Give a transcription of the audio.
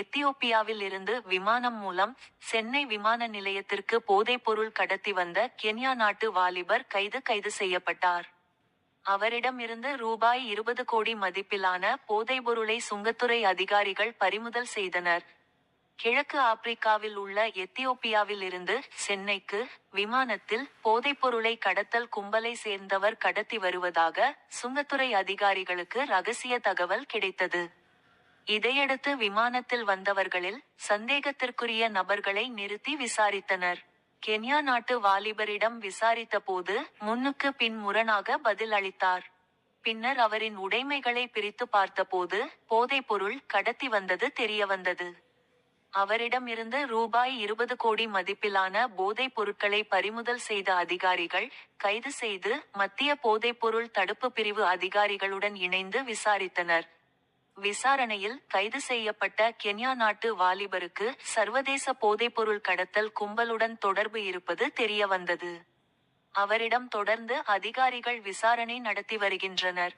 எத்தியோப்பியாவில் இருந்து விமானம் மூலம் சென்னை விமான நிலையத்திற்கு போதைப்பொருள் கடத்தி வந்த கென்யா நாட்டு வாலிபர் கைது கைது செய்யப்பட்டார். அவரிடமிருந்து ரூபாய் இருபது கோடி மதிப்பிலான போதைப்பொருளை சுங்கத்துறை அதிகாரிகள் பறிமுதல் செய்தனர். கிழக்கு ஆப்பிரிக்காவில் உள்ள எத்தியோப்பியாவில் இருந்து சென்னைக்கு விமானத்தில் போதைப்பொருளை கடத்தல் கும்பலை சேர்ந்தவர் கடத்தி வருவதாக சுங்கத்துறை அதிகாரிகளுக்கு ரகசிய தகவல் கிடைத்தது. இதையடுத்து விமானத்தில் வந்தவர்களில் சந்தேகத்திற்குரிய நபர்களை நிறுத்தி விசாரித்தனர். கென்யா நாட்டு வாலிபரிடம் விசாரித்தபோது முன்னுக்கு பின் முரணாக பதில் அளித்தார் பின்னர் அவரின் உடைமைகளை பிரித்து பார்த்தபோது போதைப்பொருள் கடத்தி வந்தது தெரியவந்தது. அவரிடமிருந்து ரூபாய் இருபது கோடி மதிப்பிலான போதைப் பொருட்களை பறிமுதல் செய்த அதிகாரிகள் கைது செய்து மத்திய போதைப்பொருள் தடுப்பு பிரிவு அதிகாரிகளுடன் இணைந்து விசாரித்தனர். விசாரணையில் கைது செய்யப்பட்ட கென்யா நாட்டு வாலிபருக்கு சர்வதேச போதைப்பொருள் கடத்தல் கும்பலுடன் தொடர்பு இருப்பது தெரியவந்தது. அவரிடம் தொடர்ந்து அதிகாரிகள் விசாரணை நடத்தி வருகின்றனர்.